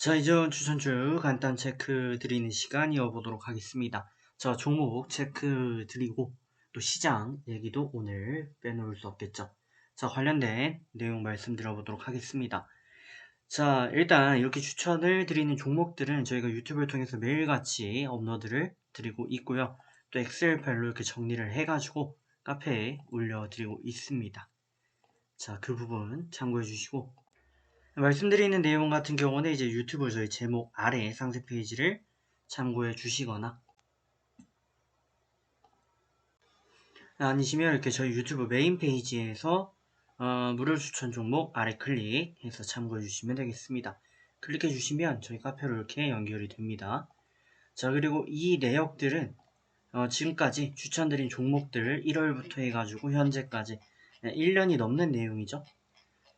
자, 이제 추천주 간단 체크 드리는 시간 이어보도록 하겠습니다. 자, 종목 체크 드리고 또 시장 얘기도 오늘 빼놓을 수 없겠죠. 자, 관련된 내용 말씀드려보도록 하겠습니다. 자, 일단 이렇게 추천을 드리는 종목들은 저희가 유튜브를 통해서 매일같이 업로드를 드리고 있고요. 또 엑셀 파일로 이렇게 정리를 해가지고 카페에 올려드리고 있습니다. 자, 그 부분 참고해 주시고 말씀드리는 내용 같은 경우는 이제 유튜브 저희 제목 아래 상세 페이지를 참고해 주시거나 아니시면 이렇게 저희 유튜브 메인 페이지에서 어, 무료 추천 종목 아래 클릭해서 참고해 주시면 되겠습니다. 클릭해 주시면 저희 카페로 이렇게 연결이 됩니다. 자 그리고 이 내역들은 어, 지금까지 추천드린 종목들 1월부터 해가지고 현재까지 1년이 넘는 내용이죠.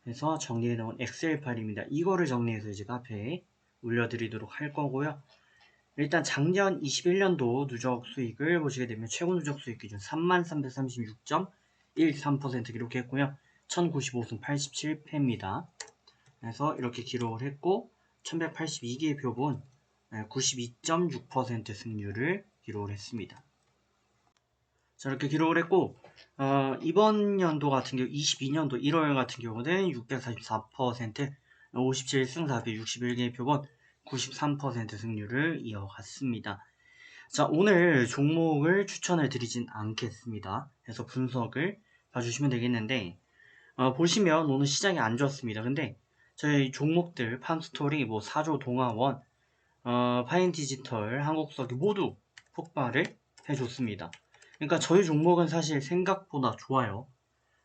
그래서 정리해 놓은 엑셀 파일입니다. 이거를 정리해서 이제 카페에 올려드리도록 할 거고요. 일단 작년 21년도 누적 수익을 보시게 되면 최고 누적 수익 기준 3336.13% 기록했고요. 1095승 87패입니다. 그래서 이렇게 기록을 했고 1182개의 표본 92.6% 승률을 기록을 했습니다. 자, 이렇게 기록을 했고 어, 이번 연도 같은 경우 22년도 1월 같은 경우는 644% 57승 461개의 표본 93% 승률을 이어갔습니다. 자 오늘 종목을 추천을 드리진 않겠습니다. 그래서 분석을 봐주시면 되겠는데 어, 보시면 오늘 시장이 안 좋았습니다. 근데 저희 종목들 팜스토리, 뭐 사조 동아원, 어, 파인 디지털, 한국석유 모두 폭발을 해줬습니다. 그러니까 저희 종목은 사실 생각보다 좋아요.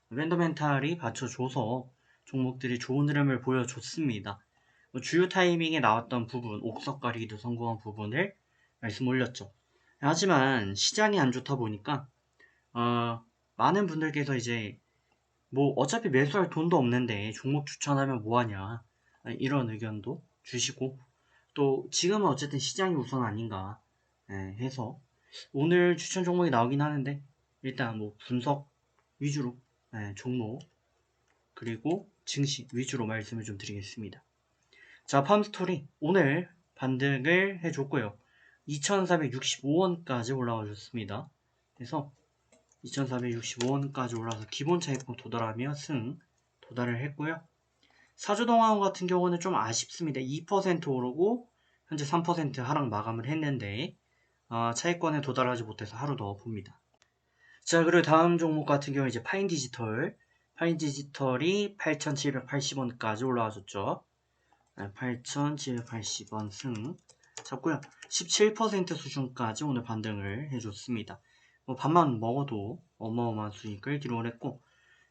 랜더멘탈이 받쳐줘서 종목들이 좋은 흐름을 보여줬습니다. 뭐 주요 타이밍에 나왔던 부분, 옥석가리기도 성공한 부분을 말씀 올렸죠. 하지만 시장이 안 좋다 보니까 어, 많은 분들께서 이제 뭐 어차피 매수할 돈도 없는데 종목 추천하면 뭐하냐 이런 의견도 주시고 또 지금은 어쨌든 시장이 우선 아닌가 예, 해서 오늘 추천 종목이 나오긴 하는데 일단 뭐 분석 위주로 네, 종목 그리고 증시 위주로 말씀을 좀 드리겠습니다. 자 팜스토리 오늘 반등을 해줬고요. 2465원까지 올라와 줬습니다. 그래서 2465원까지 올라와서 기본 차익금 도달하며 승 도달을 했고요. 사주동화원 같은 경우는 좀 아쉽습니다. 2% 오르고 현재 3% 하락 마감을 했는데 어, 차익권에 도달하지 못해서 하루 더 봅니다. 자, 그리고 다음 종목 같은 경우 이제 파인 디지털. 파인 디지털이 8,780원까지 올라와줬죠. 8,780원 승 잡고요. 17% 수준까지 오늘 반등을 해줬습니다. 뭐 밥만 먹어도 어마어마한 수익을 기록을 했고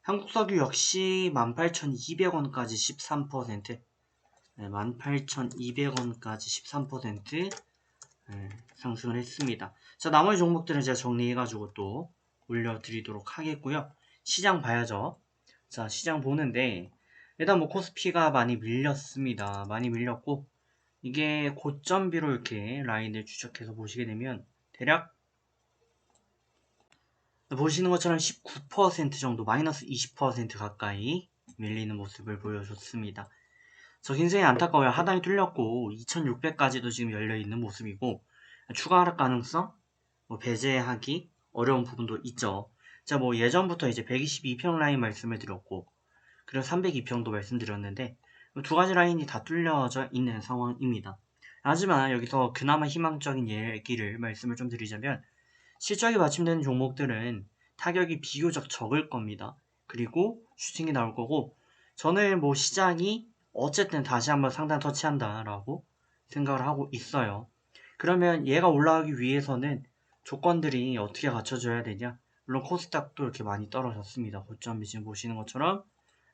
한국석유 역시 18,200원까지 13% 네, 18,200원까지 13% 네, 상승을 했습니다. 자, 나머지 종목들은 제가 정리해가지고 또 올려드리도록 하겠고요. 시장 봐야죠. 자, 시장 보는데 일단 뭐 코스피가 많이 밀렸습니다. 많이 밀렸고 이게 고점비로 이렇게 라인을 추적해서 보시게 되면 대략 보시는 것처럼 19% 정도 마이너스 20% 가까이 밀리는 모습을 보여줬습니다. 저 굉장히 안타까워요. 하단이 뚫렸고 2600까지도 지금 열려있는 모습이고 추가 하락 가능성 뭐 배제하기 어려운 부분도 있죠. 자, 뭐 예전부터 이제 122평 라인 말씀을 드렸고 그리고 302평도 말씀드렸는데 두 가지 라인이 다 뚫려져 있는 상황입니다. 하지만 여기서 그나마 희망적인 얘기를 말씀을 좀 드리자면 실적이 받침되는 종목들은 타격이 비교적 적을 겁니다. 그리고 슈팅이 나올 거고 저는 뭐 시장이 어쨌든 다시 한번 상단 터치한다라고 생각을 하고 있어요. 그러면 얘가 올라가기 위해서는 조건들이 어떻게 갖춰져야 되냐? 물론 코스닥도 이렇게 많이 떨어졌습니다. 고점이 지금 보시는 것처럼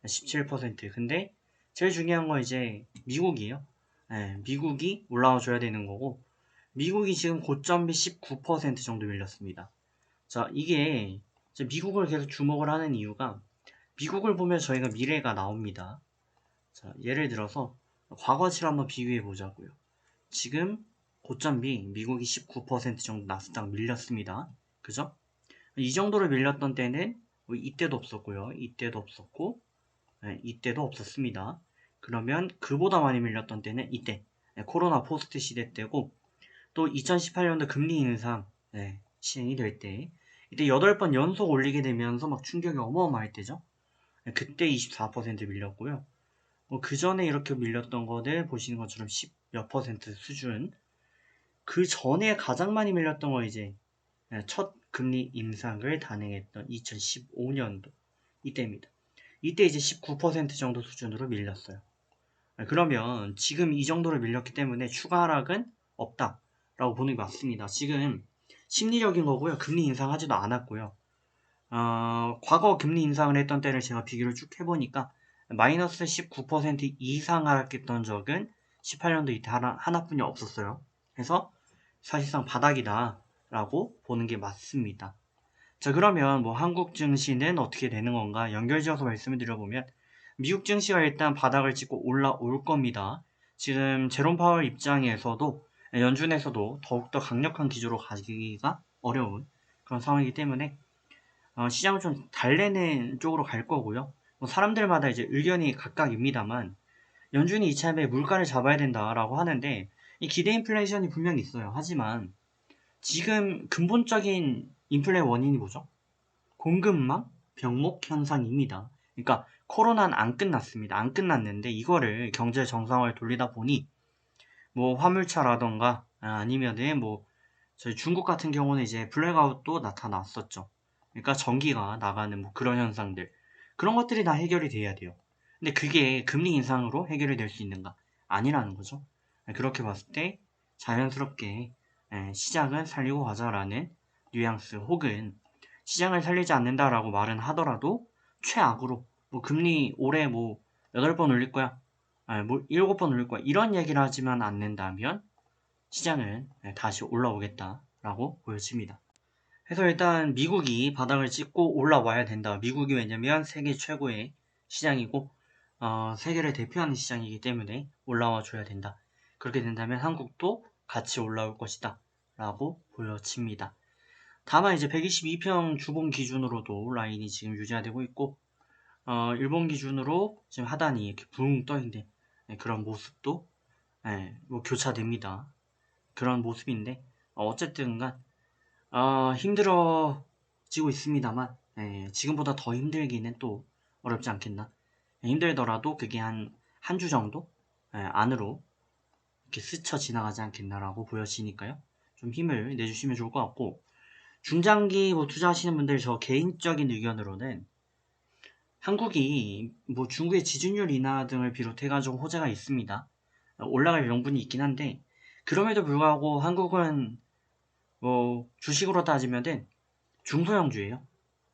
17% 근데 제일 중요한 건 이제 미국이에요. 네, 미국이 올라와 줘야 되는 거고 미국이 지금 고점비 19% 정도 밀렸습니다. 자 이게 미국을 계속 주목을 하는 이유가 미국을 보면 저희가 미래가 나옵니다. 자, 예를 들어서 과거치를 한번 비교해 보자고요. 지금 고점비 미국이 19% 정도 나스닥 밀렸습니다. 그죠? 이 정도로 밀렸던 때는 뭐 이때도 없었고요. 이때도 없었고 네, 이때도 없었습니다. 그러면 그보다 많이 밀렸던 때는 이때 네, 코로나 포스트 시대 때고 또 2018년도 금리 인상 네, 시행이 될 때 이때 8번 연속 올리게 되면서 막 충격이 어마어마할 때죠. 네, 그때 24% 밀렸고요. 뭐 그 전에 이렇게 밀렸던 거들 보시는 것처럼 10 몇 퍼센트 수준. 그 전에 가장 많이 밀렸던 거 이제 네, 첫 금리 인상을 단행했던 2015년도 이때입니다. 이때 이제 19% 정도 수준으로 밀렸어요. 네, 그러면 지금 이 정도로 밀렸기 때문에 추가 하락은 없다라고 보는 게 맞습니다. 지금 심리적인 거고요. 금리 인상하지도 않았고요. 어, 과거 금리 인상을 했던 때를 제가 비교를 쭉 해보니까 마이너스 19% 이상 하락했던 적은 18년도 이때 하나, 하나뿐이 없었어요. 그래서 사실상 바닥이다 라고 보는 게 맞습니다. 자 그러면 뭐 한국 증시는 어떻게 되는 건가 연결지어서 말씀을 드려보면 미국 증시가 일단 바닥을 찍고 올라올 겁니다. 지금 제롬 파월 입장에서도 연준에서도 더욱더 강력한 기조로 가기가 어려운 그런 상황이기 때문에 어, 시장을 좀 달래는 쪽으로 갈 거고요. 뭐 사람들마다 이제 의견이 각각입니다만 연준이 이참에 물가를 잡아야 된다라고 하는데 이 기대 인플레이션이 분명히 있어요. 하지만 지금 근본적인 인플레 원인이 뭐죠? 공급망 병목 현상입니다. 그러니까 코로나는 안 끝났습니다. 안 끝났는데 이거를 경제 정상화를 돌리다 보니 뭐 화물차라던가 아니면은 뭐 저희 중국 같은 경우는 이제 블랙아웃도 나타났었죠. 그러니까 전기가 나가는 뭐 그런 현상들 그런 것들이 다 해결이 돼야 돼요. 근데 그게 금리 인상으로 해결이 될 수 있는가? 아니라는 거죠. 그렇게 봤을 때 자연스럽게 시장을 살리고 가자라는 뉘앙스 혹은 시장을 살리지 않는다라고 말은 하더라도 최악으로 뭐 금리 올해 뭐 8번 올릴 거야. 아니, 뭐 7번 올릴 거야. 이런 얘기를 하지만 않는다면 시장은 다시 올라오겠다라고 보여집니다. 그래서 일단 미국이 바닥을 찍고 올라와야 된다. 미국이 왜냐면 세계 최고의 시장이고 어, 세계를 대표하는 시장이기 때문에 올라와 줘야 된다. 그렇게 된다면 한국도 같이 올라올 것이다. 라고 보여집니다. 다만 이제 122평 주봉 기준으로도 라인이 지금 유지가 되고 있고 어, 일본 기준으로 지금 하단이 이렇게 붕 떠있는 네, 그런 모습도 네, 뭐 교차됩니다. 그런 모습인데 어, 쨌든 간 어, 힘들어지고 있습니다만 네, 지금보다 더 힘들기는 또 어렵지 않겠나 힘들더라도 그게 한 한 주 정도 예, 안으로 이렇게 스쳐 지나가지 않겠나라고 보여지니까요. 좀 힘을 내주시면 좋을 것 같고 중장기 뭐 투자하시는 분들 저 개인적인 의견으로는 한국이 뭐 중국의 지준율 인하 등을 비롯해가지고 호재가 있습니다. 올라갈 명분이 있긴 한데 그럼에도 불구하고 한국은 뭐 주식으로 따지면은 중소형주예요.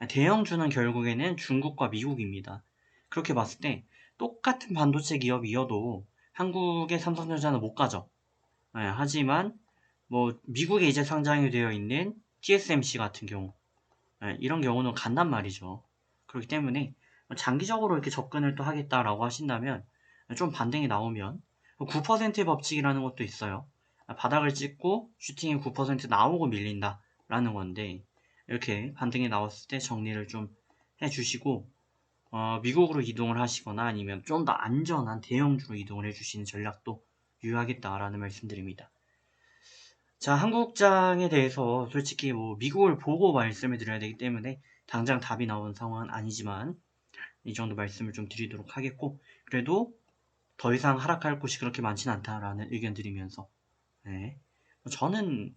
대형주는 결국에는 중국과 미국입니다. 그렇게 봤을 때 똑같은 반도체 기업이어도 한국의 삼성전자는 못 가죠. 네, 하지만 뭐 미국에 이제 상장이 되어 있는 TSMC 같은 경우 네, 이런 경우는 간단 말이죠. 그렇기 때문에 장기적으로 이렇게 접근을 또 하겠다라고 하신다면 좀 반등이 나오면 9%의 법칙이라는 것도 있어요. 바닥을 찍고 슈팅이 9% 나오고 밀린다 라는 건데 이렇게 반등이 나왔을 때 정리를 좀 해주시고 어, 미국으로 이동을 하시거나 아니면 좀 더 안전한 대형주로 이동을 해주시는 전략도 유효하겠다라는 말씀드립니다. 자, 한국장에 대해서 솔직히 뭐 미국을 보고 말씀을 드려야 되기 때문에 당장 답이 나오는 상황은 아니지만 이 정도 말씀을 좀 드리도록 하겠고 그래도 더 이상 하락할 곳이 그렇게 많지는 않다라는 의견 드리면서 네. 저는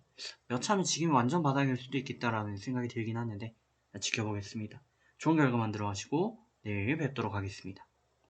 여차하면 지금이 완전 바닥일 수도 있겠다라는 생각이 들긴 하는데 지켜보겠습니다. 좋은 결과 만들어 가시고 내일 뵙도록 하겠습니다.